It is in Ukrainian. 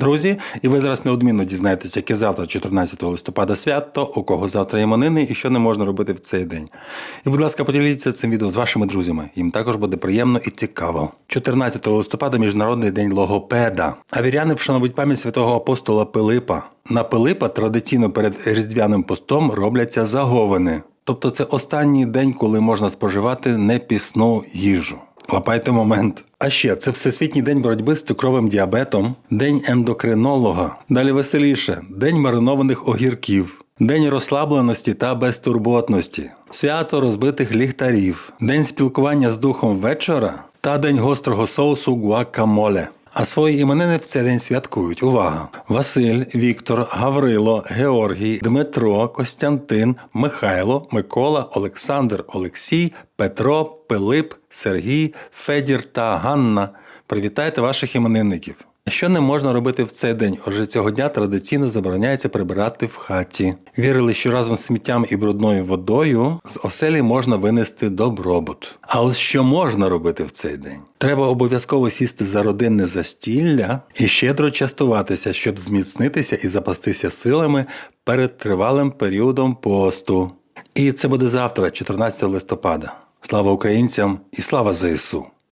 Друзі, і ви зараз неодмінно дізнаєтеся, яке завтра, 14 листопада, свято, у кого завтра іменини і що не можна робити в цей день. І, будь ласка, поділіться цим відео з вашими друзями. Їм також буде приємно і цікаво. 14 листопада Міжнародний день логопеда. А віряни вшановують пам'ять святого апостола Пилипа. На Пилипа традиційно перед різдвяним постом робляться заговини. Тобто це останній день, коли можна споживати непісну їжу. Лапайте момент. А ще це Всесвітній день боротьби з цукровим діабетом, день ендокринолога. Далі веселіше, день маринованих огірків, день розслабленості та безтурботності, свято розбитих ліхтарів, день спілкування з духом вечора та день гострого соусу гуакамоле. А свої іменини в цей день святкують. Увага! Василь, Віктор, Гаврило, Георгій, Дмитро, Костянтин, Михайло, Микола, Олександр, Олексій, Петро, Пилип, Сергій, Федір та Ганна. Привітайте ваших іменинників. Що не можна робити в цей день? Отже, цього дня традиційно забороняється прибирати в хаті. Вірили, що разом з сміттям і брудною водою з оселі можна винести добробут. А ось що можна робити в цей день? Треба обов'язково сісти за родинне застілля і щедро частуватися, щоб зміцнитися і запастися силами перед тривалим періодом посту. І це буде завтра, 14 листопада. Слава українцям і слава ЗСУ!